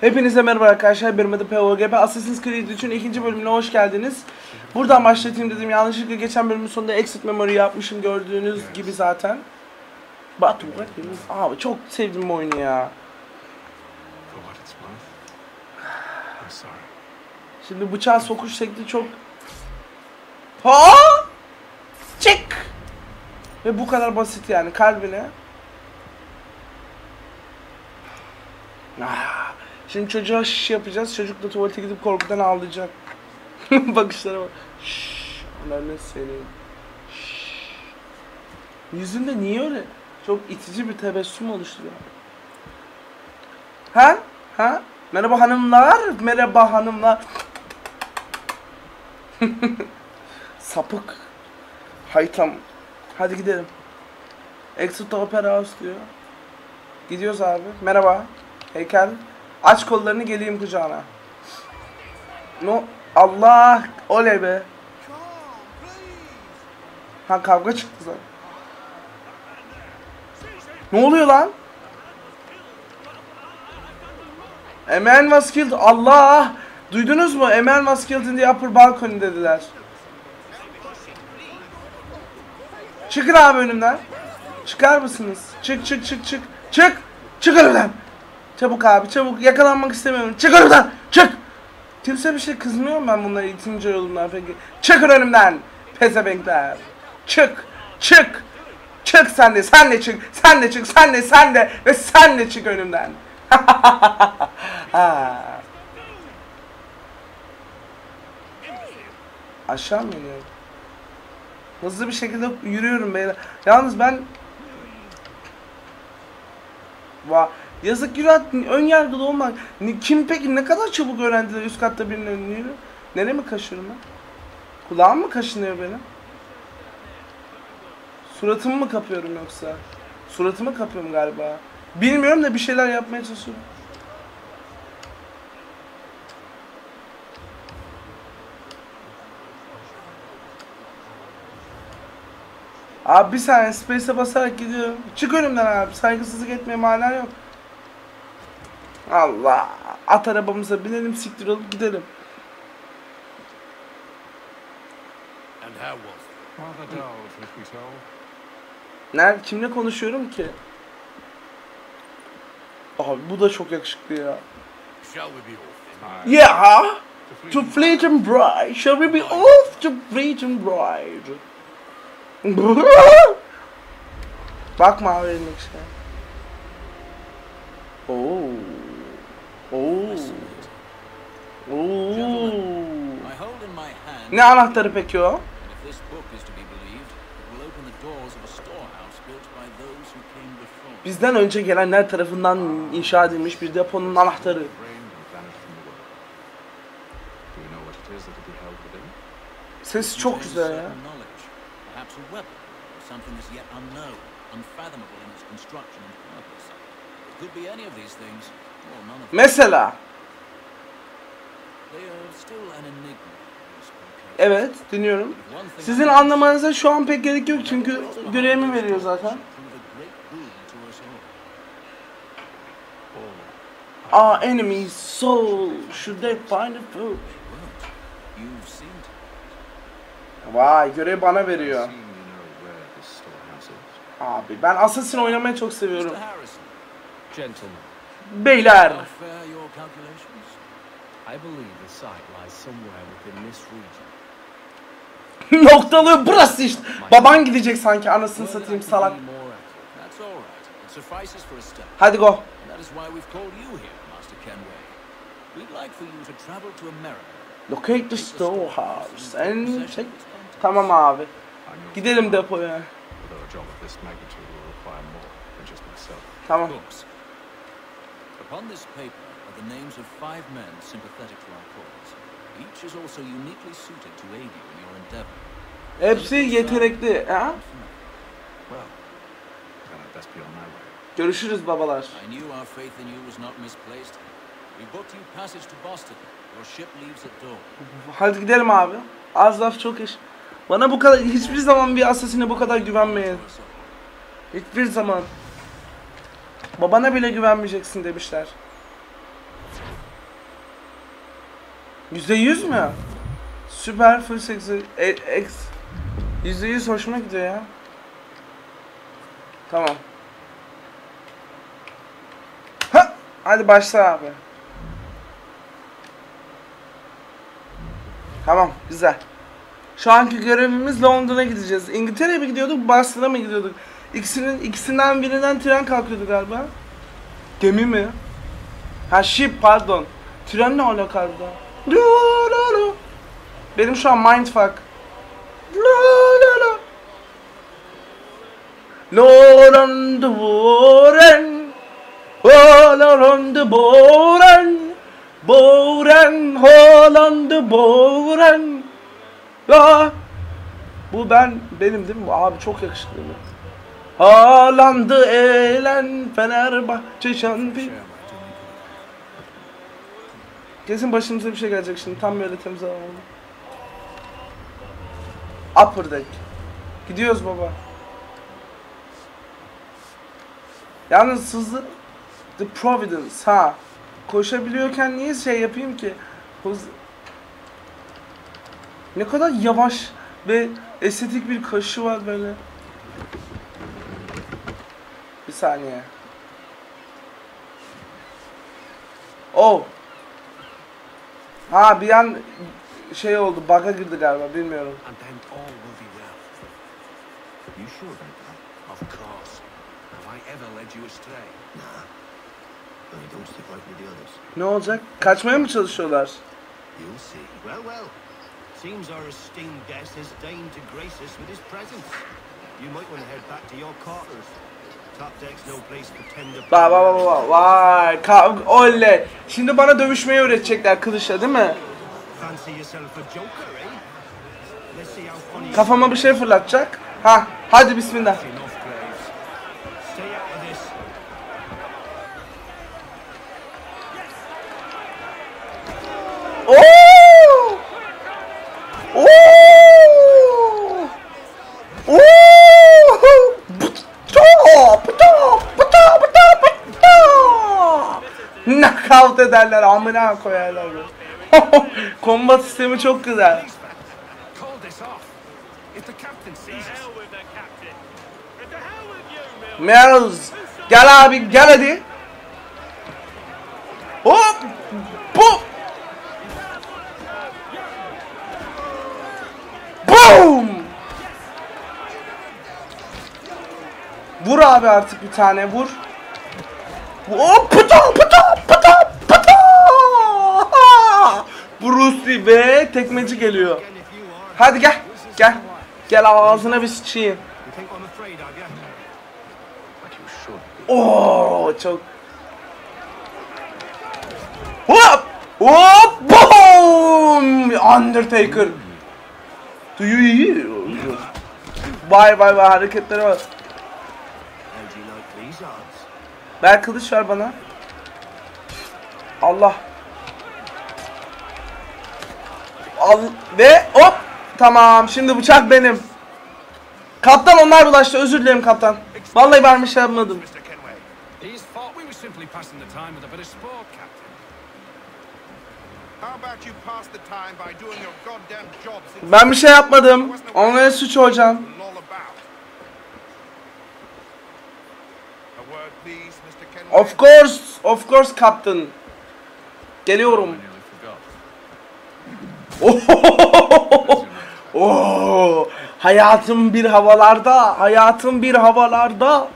Hepinize merhaba arkadaşlar. Benim adım POGP. Assassin's Creed 3'ün ikinci bölümüne hoş geldiniz. Buradan başlatayım dedim. Yanlışlıkla geçen bölümün sonunda exit memory yapmışım gördüğünüz gibi zaten. Hepimiz. Abi çok sevdim bu oyunu ya. Şimdi bıçağı sokuş şekli çok... Ha! Çık! Ve bu kadar basit yani kalbine. Ah, Şimdi çocuğa şiş yapacağız. Çocuk da tuvalete gidip korkudan ağlayacak. Bakışlara bak. Şşş, ananı senin. Şşş. Yüzünde niye öyle? Çok itici bir tebessüm oluşturuyor. Ha? Ha? Merhaba hanımlar. Merhaba hanımlar. Sapık. Haytam. Hadi gidelim. Exit Opera House diyor. Gidiyoruz abi. Merhaba. Heykel. Aç kollarını geleyim kucağına. No. Allah. Oley be. Ha kavga çıktı zaten. Ne oluyor lan? A man was killed. Allah! Duydunuz mu? A man was killed in the upper balcony dediler. Çıkın abi önümden. Çıkar mısınız? Çık çık çık çık. Çık! Çık önümden! Çabuk abi çabuk. Yakalanmak istemiyorum. Çık önümden! Çık! Kimse bir şey kızmıyor mu ben bunları itince yolundan peki? Çıkın önümden! Pezevenkler! Çık! Çık! Çık sen de, sen de çık, sen de çık, sen de, sen de ve sen de çık önümden. Aşağı mı iniyorum? Hızlı bir şekilde yürüyorum beyler. Yalnız ben... Va yazık günah ön yargılı olmak. Kim peki ne kadar çabuk öğrendiler üst katta birinin önünü yürü? Nereye mi kaşıyorum ben? Kulağım mı kaşınıyor benim? Suratımı mı kapıyorum yoksa? Suratımı kapıyorum galiba. Bilmiyorum da bir şeyler yapmaya çalışıyorum. Abi bir saniye space'e basarak gidiyorum. Çık önümden abi. Saygısızlık etmeye mana yok. Allah. At arabamıza binelim siktir olup gidelim. Nerede kimle konuşuyorum ki? Abi bu da çok yakışıklı ya. Yeah. To fleet and bride. Shall we be off to fleet and bride? Bakma abi elindeki şey. Oo. Oo. Ne anahtarı peki o? Bizden önce gelenler tarafından inşa edilmiş bir deponun anahtarı. Sesi çok güzel ya. Mesela. Evet dinliyorum. Sizin anlamanıza şu an pek gerek yok çünkü görevimi veriyor zaten. Our enemy's soul should they find a food. Vay görev bana veriyor. Abi ben Assassin oynamayı çok seviyorum. Gentlemen, Beyler. how fair your calculations? I believe the site lies somewhere within this region. Noktalığı burası işte. Baban gidecek sanki anasını satayım salak. Hadi go. Locate the storehouse and check. Tamam abi. Gidelim depoya. Tamam. Upon this paper are the names of five men sympathetic to our cause. Each is also uniquely suited to aid you in your endeavor. Hepsi yetenekli. Ha? Well, then I'd best be on my way. Görüşürüz babalar. I knew our faith in you was not misplaced. We booked you passage to Boston. Your ship leaves at dawn. Hadi gidelim abi. Az laf çok iş. Bana bu kadar hiçbir zaman bir asasine bu kadar güvenmeyin. Hiçbir zaman. Babana bile güvenmeyeceksin demişler. Yüzde yüz mü? Süper full seksi e, ex. Yüzde yüz hoşuma gidiyor ya. Tamam. Ha! Hadi başla abi. Tamam, güzel. Şu anki görevimiz London'a gideceğiz. İngiltere'ye mi gidiyorduk, Boston'a mı gidiyorduk? İkisinin ikisinden birinden tren kalkıyordu galiba. Gemi mi? Ha ship pardon. Tren ne alaka burada? La la la. Benim şu an mindfuck. La la la. Lord the Boren. Lord the Boren. Boren. Holland Boren. Ya. Bu ben benim değil mi? Abi çok yakışıklı. Haaland'ı eğlen Fenerbahçe şampiyon. Kesin başımıza bir şey gelecek şimdi. Tam böyle temiz alalım. Upper deck. Gidiyoruz baba. Yalnız hızlı The Providence ha. Koşabiliyorken niye şey yapayım ki? Hız... Ne kadar yavaş ve estetik bir koşu var böyle. Saniye. Oh. Ha bir an şey oldu, bug'a girdi galiba bilmiyorum. And then all will be well. You sure about that? Of course. Have I ever led you astray? Nah. Only don't stick like with the others. Ne olacak? Kaçmaya mı çalışıyorlar? You'll see. Well, well. Seems our esteemed guest has deigned to grace us with his presence. You might want to head back to your quarters. Ba ba ba ba vay ka oley. Şimdi bana dövüşmeyi öğretecekler kılıçla değil mi? Eh? Kafama bir şey fırlatacak. Ha hadi bismillah. Enough, Graves. Stay out of this. Oo! Oo! Oo! Pıto! Pıto! Pıto! Pıto! Pıto! Knockout ederler amına koyarlar. Kombat sistemi çok güzel. Mills gel abi gel hadi. Hop! Hop! Boom! Vur abi artık bir tane vur. Hop! Pıta pıta Bruce be tekmeci geliyor. Hadi gel gel. Gel ağzına bir sıçayım. Oo çok. Hop! Hop! Boom! Undertaker. Do you hear? Vay vay vay hareketlere bak. Ver kılıç ver bana. Allah. Al ve hop. Tamam şimdi bıçak benim. Kaptan onlar bulaştı özür dilerim kaptan. Vallahi ben bir şey yapmadım. Ben bir şey yapmadım. Onlara suç hocam. Of course, of course captain. Geliyorum. Oo, hayatım bir havalarda, hayatım bir havalarda.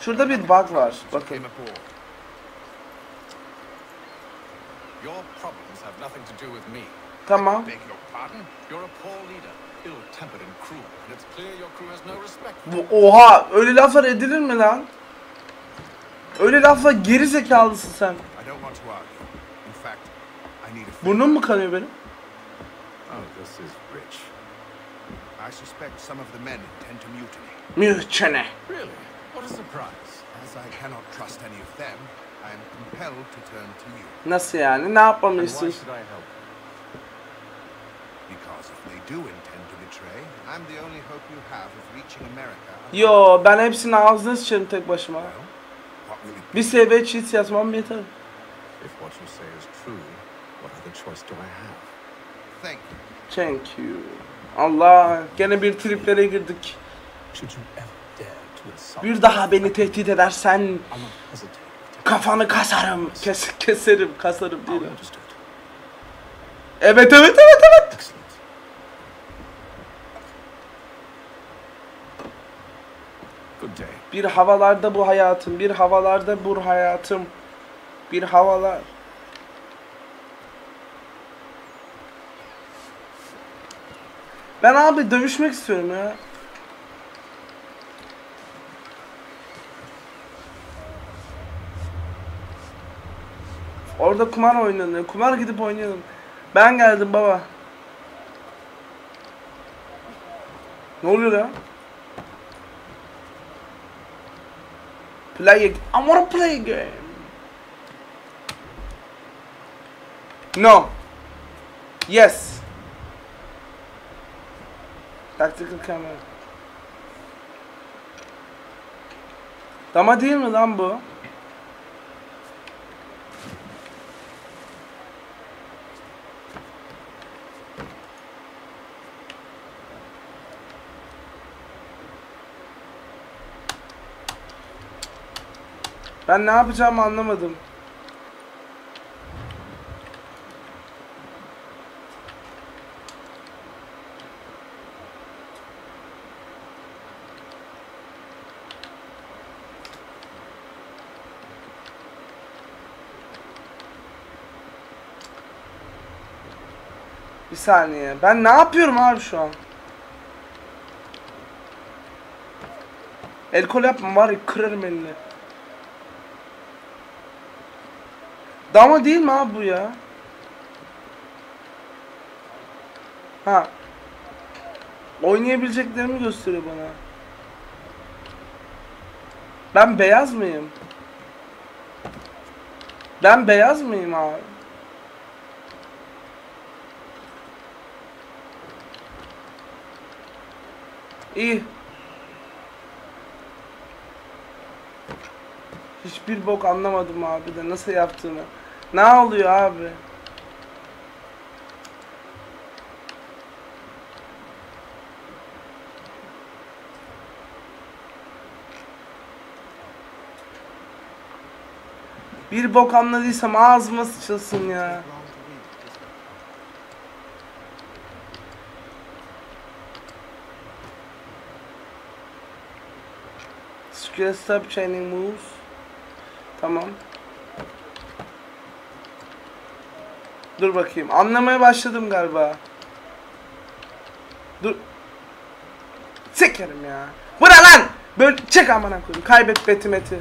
Şurada bir bug var. Bakın. Tamam. Bu, oha, öyle laflar edilir mi lan? Öyle lafla geri zekalısın sen. Burnum mu kanıyor benim? Oh. I suspect some of the men intend to mutiny. Mühçene. Really? What a surprise. As I cannot trust any of them, I am compelled to turn to you. Nasıl yani? Ne yapmamı istiyorsun? Because if they do intend to betray, I'm the only hope you have of reaching America. Yo, ben hepsinin ağzına sıçarım tek başıma. Well, what will it be? Bir CV cheat yazmam yeter. If what you say is true, what other choice do I have? Thank you. Thank you. Allah gene bir triplere girdik. Should you ever dare to insult Bir daha beni tehdit edersen kafanı kasarım. Kes, keserim, kasarım değil. Evet evet evet evet. Bir havalarda bu hayatım, bir havalarda bu hayatım. Bir havalar. Ben abi dövüşmek istiyorum ya. Orada kumar oynanıyor. Kumar gidip oynayalım. Ben geldim baba. Ne oluyor ya? Play I wanna play a game. No. Yes. Tactical camera. Dama değil mi lan bu? Ben ne yapacağımı anlamadım. Bir saniye. Ben ne yapıyorum abi şu an? El kol yapma var kırarım elini. Dama değil mi abi bu ya? Ha. Oynayabileceklerimi gösteriyor bana. Ben beyaz mıyım? Ben beyaz mıyım abi? İyi. Hiçbir bok anlamadım abi de nasıl yaptığını. Ne oluyor abi? Bir bok anladıysam ağzıma sıçılsın ya. Skill stop chaining moves. Tamam. Dur bakayım. Anlamaya başladım galiba. Dur. Sikerim ya. Bu ne lan? Böyle çek amına koyayım. Kaybet betimeti.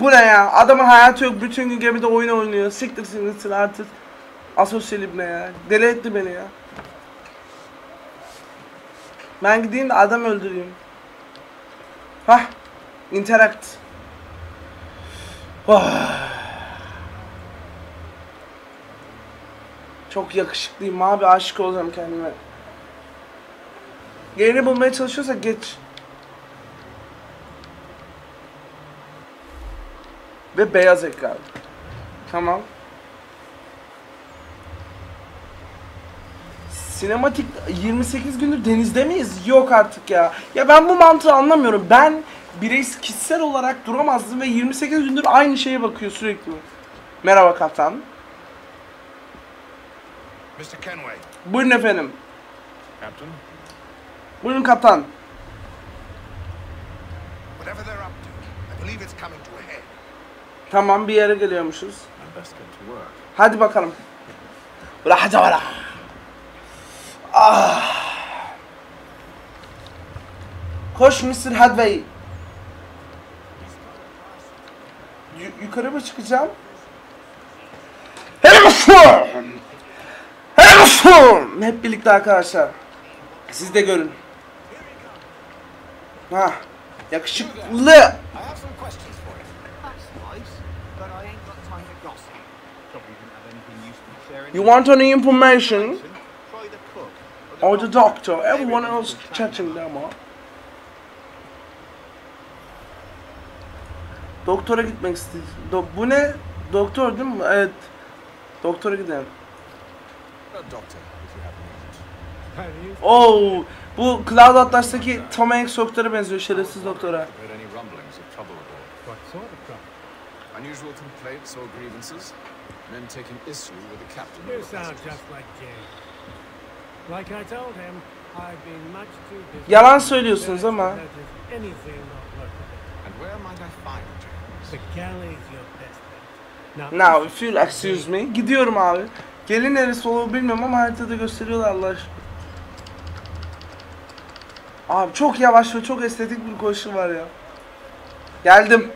Bu ne ya? Adamın hayatı yok. Bütün gün gemide oyun oynuyor. Siktir sinirsin artık. Asosyal ibne ya. Deli etti beni ya. Ben gideyim de adam öldüreyim. Hah. Interact. Oh. Çok yakışıklıyım abi aşık olacağım kendime. Yerini bulmaya çalışıyorsak geç. Ve beyaz ekran. Tamam. Sinematik 28 gündür denizde miyiz? Yok artık ya. Ya ben bu mantığı anlamıyorum. Ben bireysel kişisel olarak duramazdım ve 28 gündür aynı şeye bakıyor sürekli. Merhaba kaptan. Mr. Kenway, Buyurun efendim. Captain? Buyurun kaptan. whatever they're up to, I believe it's coming to a head. Tamam bir yere geliyormuşuz. I best get to work. Hadi bakalım. Ula hadi valla. Ah. Koş Mr. Hadway. Yu- yukarı mı çıkacağım? Harrison! Harrison! Hep birlikte arkadaşlar. Siz de görün. Ha, yakışıklı. You. Want any information? Or the doctor? Everyone else chatting them up. Doktora gitmek istiyor. Do- bu ne? Doktor değil mi? Evet. Doktora gidelim. Oo, bu Cloud Atlas'taki Tom Hanks doktora benziyor şerefsiz doktora. Unusual complaints or grievances? Men taking issue with the captain You sound just like Jay. Like I told him, I've been much too busy. Yalan söylüyorsunuz ama. And where might I find James? The galley's your best bet. Now if you'll excuse me. Gidiyorum abi. Gelin neresi olur bilmiyorum ama haritada gösteriyorlar Allah aşkına. Abi çok yavaş ve çok estetik bir koşu var ya. Geldim.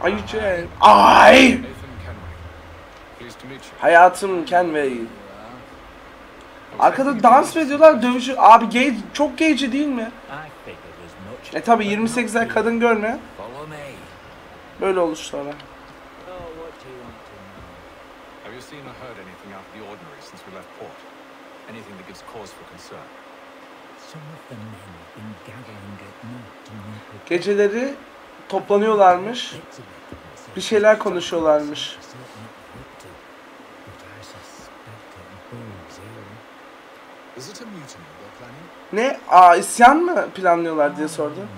Are you James? Ay. Hayatım Kenway. Arkada dans mı ediyorlar dövüşü. Abi gay, çok gayci değil mi? E tabi 28'ler kadın görme. Böyle olur sonra. Seen or heard anything out of the ordinary since we left port? Anything that gives cause for concern? Some of the men have been gathering at night Geceleri toplanıyorlarmış. Bir şeyler konuşuyorlarmış. Ne? Aa isyan mı planlıyorlar diye sordu.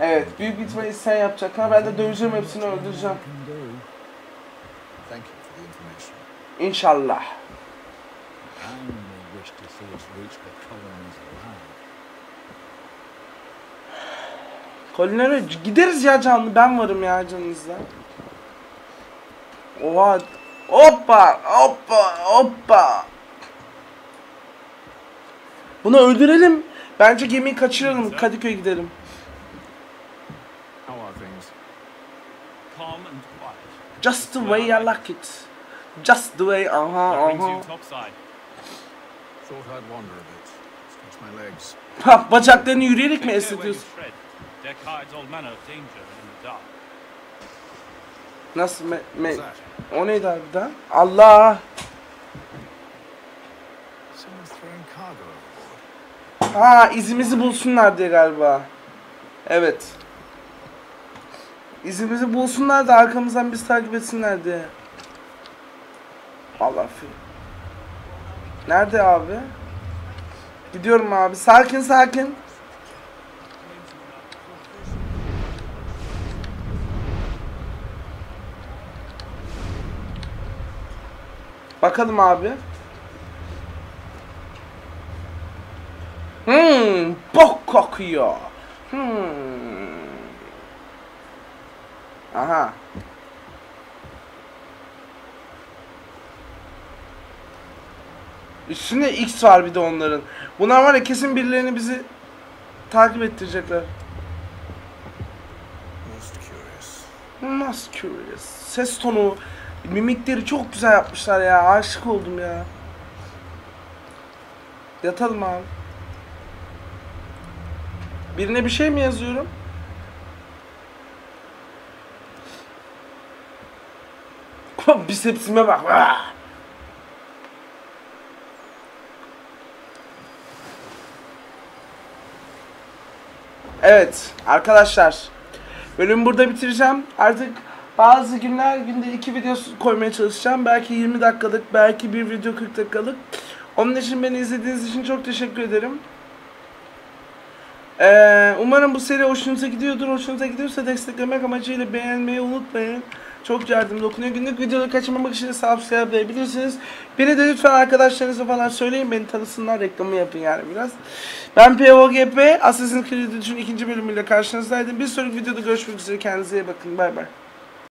Evet, büyük ihtimalle isyan yapacaklar. Ben de döveceğim hepsini öldüreceğim. İnşallah. Kolinere gideriz ya canlı. Ben varım ya canınızda. Oha. Hoppa. Hoppa. Hoppa. Bunu öldürelim. Bence gemiyi kaçıralım. Kadıköy'e gidelim. Just the way I like it. Just the way. Aha That brings aha. Ha, bacaklarını yürüyerek mi esnetiyorsun? Nasıl me, me o neydi harbiden? Allah! Ha izimizi bulsunlar diye galiba. Evet. İzimizi bulsunlar da arkamızdan biz takip etsinler diye. Allah fi. Nerede abi? Gidiyorum abi. Sakin sakin. Bakalım abi. Hmm, bok kokuyor. Hmm. Aha. Üstünde X var bir de onların. Bunlar var ya kesin birilerini bizi takip ettirecekler. Most curious. Nasıl curious. Ses tonu, mimikleri çok güzel yapmışlar ya. Aşık oldum ya. Yatalım abi. Birine bir şey mi yazıyorum? Bisepsime bak. Evet arkadaşlar. Bölümü burada bitireceğim. Artık bazı günler günde iki video koymaya çalışacağım. Belki 20 dakikalık, belki bir video 40 dakikalık. Onun için beni izlediğiniz için çok teşekkür ederim. Ee, umarım bu seri hoşunuza gidiyordur. Hoşunuza gidiyorsa desteklemek amacıyla beğenmeyi unutmayın. Çok yardım dokunuyor. Günlük videoları kaçırmamak için de subscribe edebilirsiniz. Beni de lütfen arkadaşlarınıza falan söyleyin. Beni tanısınlar. Reklamı yapın yani biraz. Ben POGP. Assassin's Creed 3'ün ikinci bölümüyle karşınızdaydım. Bir sonraki videoda görüşmek üzere. Kendinize iyi bakın. Bay bay.